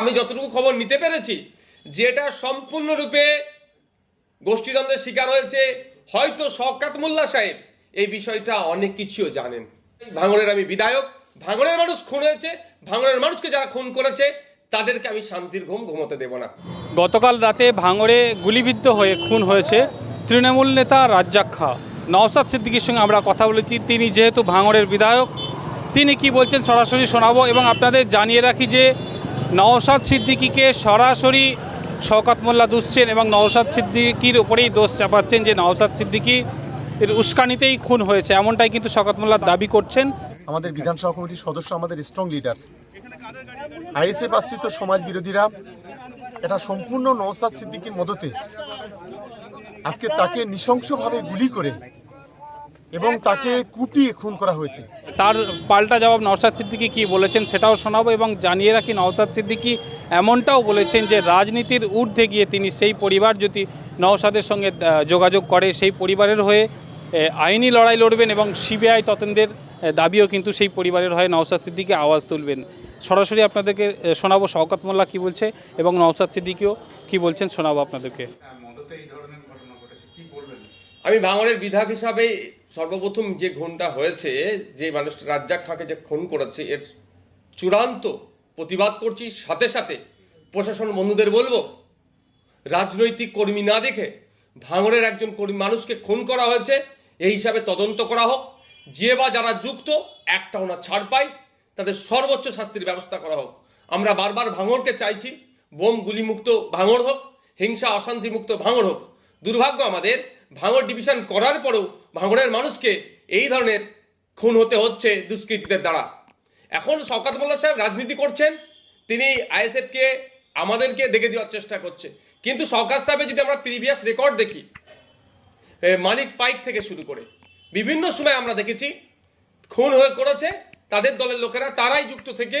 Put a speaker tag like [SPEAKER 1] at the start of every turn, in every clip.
[SPEAKER 1] আমি যতটুকু খবর নিতে পেরেছি যে এটা সম্পূর্ণরূপে গোষ্ঠীদ্বন্দ্বের শিকার হয়েছে, হয়তো শওকাত মোল্লা সাহেব এই বিষয়টা অনেক কিছুও জানেন। ভাঙড়ের আমি বিধায়ক, ভাঙড়ের মানুষ খুন হয়েছে, ভাঙড়ের মানুষকে যারা খুন করেছে, তাদেরকে আমি শান্তির ঘুম ঘুমোতে দেব না।
[SPEAKER 2] গতকাল রাতে ভাঙড়ে গুলিবিদ্ধ হয়ে খুন হয়েছে তৃণমূল নেতা রাজ্জাক খা। নওসাদ সিদ্দিকির সঙ্গে আমরা কথা বলেছি, তিনি যেহেতু ভাঙড়ের বিধায়ক, তিনি কি বলছেন সরাসরি শোনাবো এবং আপনাদের জানিয়ে রাখি যে নওসাদ সিদ্দিকিকে সরাসরি শওকাত মোল্লা দুষছেন এবং নওসাদ সিদ্দিকির ওপরেই দোষ চাপাচ্ছেন যে নওসাদ সিদ্দিকি এর উস্কানিতেই খুন হয়েছে। এমনটাই কিন্তু শওকাত মোল্লা দাবি করছেন।
[SPEAKER 3] আমাদের বিধানসভা কমিটির সদস্য আমাদের স্ট্রং লিডার আইএসএফ আশ্রিত সমাজ বিরোধীরা এটা সম্পূর্ণ নওসাদ সিদ্দিকীর মদতে আজকে তাকে নৃশংসভাবে গুলি করে এবং তাকে কুপিয়ে খুন করা হয়েছে।
[SPEAKER 2] তার পাল্টা জবাব নওশাদ সিদ্দিকি কি বলেছেন সেটাও শোনাবো এবং জানিয়ে রাখি নওশাদ সিদ্দিকি এমনটাও বলেছেন যে রাজনীতির ঊর্ধ্বে গিয়ে তিনি সেই পরিবার যদি নওশাদের সঙ্গে যোগাযোগ করে সেই পরিবারের হয়ে আইনি লড়াই লড়বেন এবং সিবিআই তদন্তের দাবিও কিন্তু সেই পরিবারের হয়ে নওশাদ সিদ্দিকি আওয়াজ তুলবেন। সরাসরি আপনাদেরকে শোনাবো শওকত মোল্লা কী বলছে এবং নওশাদ সিদ্দিকিও কী বলছেন শোনাবো আপনাদেরকে।
[SPEAKER 4] মদতে এই ধরনের ঘটনা ঘটেছে। কি বলবেন?
[SPEAKER 1] আমি ভাঙড়ের বিধায়ক হিসাবে সর্বপ্রথম যে খুনটা হয়েছে, যে মানুষটা রাজ্জাক খাঁকে যে খুন করেছে, এর চূড়ান্ত প্রতিবাদ করছি। সাথে সাথে প্রশাসন বন্ধুদের বলব, রাজনৈতিক কর্মী না দেখে ভাঙড়ের একজন কর্মী মানুষকে খুন করা হয়েছে, এই হিসাবে তদন্ত করা হোক। যে বা যারা যুক্ত একটাও না ছাড় পায়, তাদের সর্বোচ্চ শাস্তির ব্যবস্থা করা হোক। আমরা বারবার ভাঙড়কে চাইছি, বোম গুলিমুক্ত ভাঙড় হোক, হিংসা অশান্তিমুক্ত ভাঙড় হোক। দুর্ভাগ্য আমাদের ভাঙড় ডিভিশন করার পরেও ভাঙড়ের মানুষকে এই ধরনের খুন হতে হচ্ছে দুষ্কৃতীদের দ্বারা। এখন শওকাত মোল্লা সাহেব রাজনীতি করছেন, তিনি আইএসএফকে আমাদেরকে দেখে দেওয়ার চেষ্টা করছে। কিন্তু শওকাত সাহেবের যদি আমরা প্রিভিয়াস রেকর্ড দেখি মানিক পাইক থেকে শুরু করে, বিভিন্ন সময় আমরা দেখেছি, খুন হয়ে করেছে, তাদের দলের লোকেরা, তারাই যুক্ত থেকে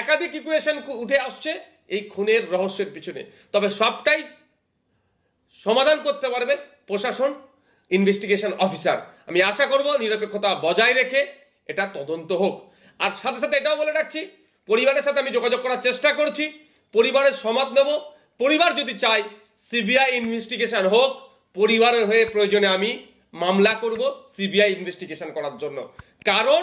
[SPEAKER 1] একাধিক ইকুয়েশন উঠে আসছে এই খুনের রহস্যের পিছনে। তবে সবটাই সমাধান করতে পারবে প্রশাসন ইনভেস্টিগেশন অফিসার আমি আশা করব নিরপেক্ষতা বজায় রেখে এটা তদন্ত হোক। আর সাথে সাথে এটাও বলে রাখছি, পরিবারের সাথে আমি যোগাযোগ করার চেষ্টা করছি, পরিবারের সমাদ নেব। পরিবার যদি চায় সিবিআই ইনভেস্টিগেশন হোক, পরিবারের হয়ে প্রয়োজনে আমি মামলা করব সিবিআই ইনভেস্টিগেশন করার জন্য। কারণ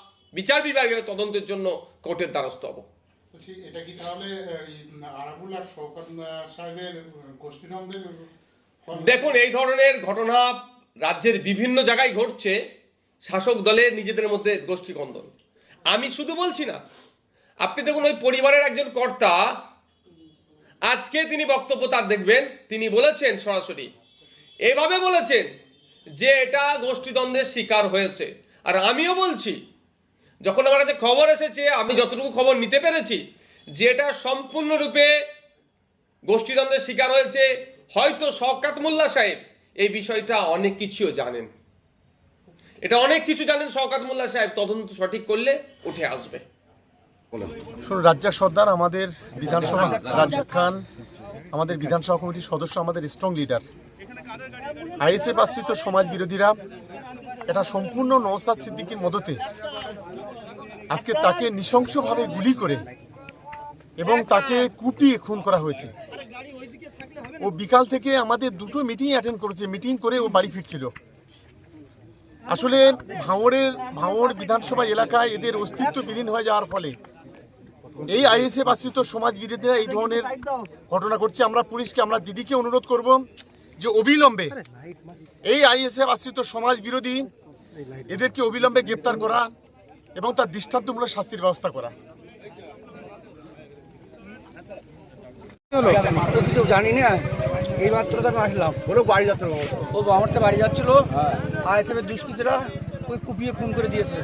[SPEAKER 1] বিচার বিভাগীয় তদন্তের জন্য কোর্টের দ্বারস্থ হব।
[SPEAKER 4] এটা কি তাহলে আরাবুল আর শওকত সাহেবের গোষ্ঠীদ্বন্দ্বের
[SPEAKER 1] দেখুন এই ধরনের ঘটনা রাজ্যের বিভিন্ন জায়গায় ঘটছে। শাসক দলের নিজেদের মধ্যে গোষ্ঠী কন্দন আমি শুধু বলছি না আপনি দেখুন ওই পরিবারের একজন কর্তা আজকে তিনি বক্তব্য তার দেখবেন তিনি বলেছেন সরাসরি এভাবে বলেছেন যে এটা গোষ্ঠীদ্বন্দ্বের শিকার হয়েছে। আর আমিও বলছি যখন আমার কাছে খবর এসেছে, আমি যতটুকু খবর নিতে পেরেছি যে এটা সম্পূর্ণরূপে গোষ্ঠীদ্বন্দ্বের শিকার হয়েছে, হয়তো শওকাত মোল্লা সাহেব এই বিষয়টা অনেক কিছুও জানেন। এটা অনেক কিছু জানেন শওকাত মোল্লা সাহেব, তদন্ত সঠিক করলে উঠে আসবে।
[SPEAKER 3] রাজ্জাক সর্দার আমাদের বিধানসভা, রাজ্জাক খান, আমাদের বিধানসভা কমিটির সদস্য, আমাদের স্ট্রং লিডার আইএসএফ আশ্রিত সমাজ বিরোধীরা এটা সম্পূর্ণ নওসাদ সিদ্দিকির মদতে আজকে তাকে নৃশংসভাবে গুলি করে এবং তাকে কুপিয়ে খুন করা হয়েছে। ও বিকাল থেকে আমাদের দুটো মিটিং অ্যাটেন্ড করেছে। মিটিং করে ও বাড়ি ফিরছিল। আসলে ভাঙড়ের, ভাঙড় বিধানসভা এলাকায় এদের অস্তিত্ব বিলীন হয়ে যাওয়ার ফলে এই আইএসএফ আশ্রিত সমাজ বিরোধীরা এই ধরনের ঘটনা ঘটছে। আমরা পুলিশকে, আমরা দিদিকে অনুরোধ করব যে অবিলম্বে এই আইএসএফ আশ্রিত সমাজ বিরোধী এদেরকে অবিলম্বে গ্রেপ্তার করা। এবং তার দৃষ্টান্তমূলক শাস্তির ব্যবস্থা করা।
[SPEAKER 5] তো কিছু জানি না এই মাত্র তো আমি আসলাম। ওরা বাড়ি যাচ্ছে ও আমার তো বাড়ি যাচ্ছিল। আইএসএফের দুষ্কৃতীরা ওই কুপিয়ে খুন করে দিয়েছে।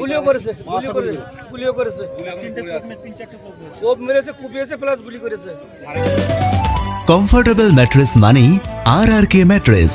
[SPEAKER 5] গুলিও করেছে গুলিও করেছে গুলিও। করেছে। কোপ মেরেছে কুপিয়েছে প্লাস গুলি করেছে।
[SPEAKER 6] কমফোর্টেবল ম্যাট্রেস মানেই R R K mattress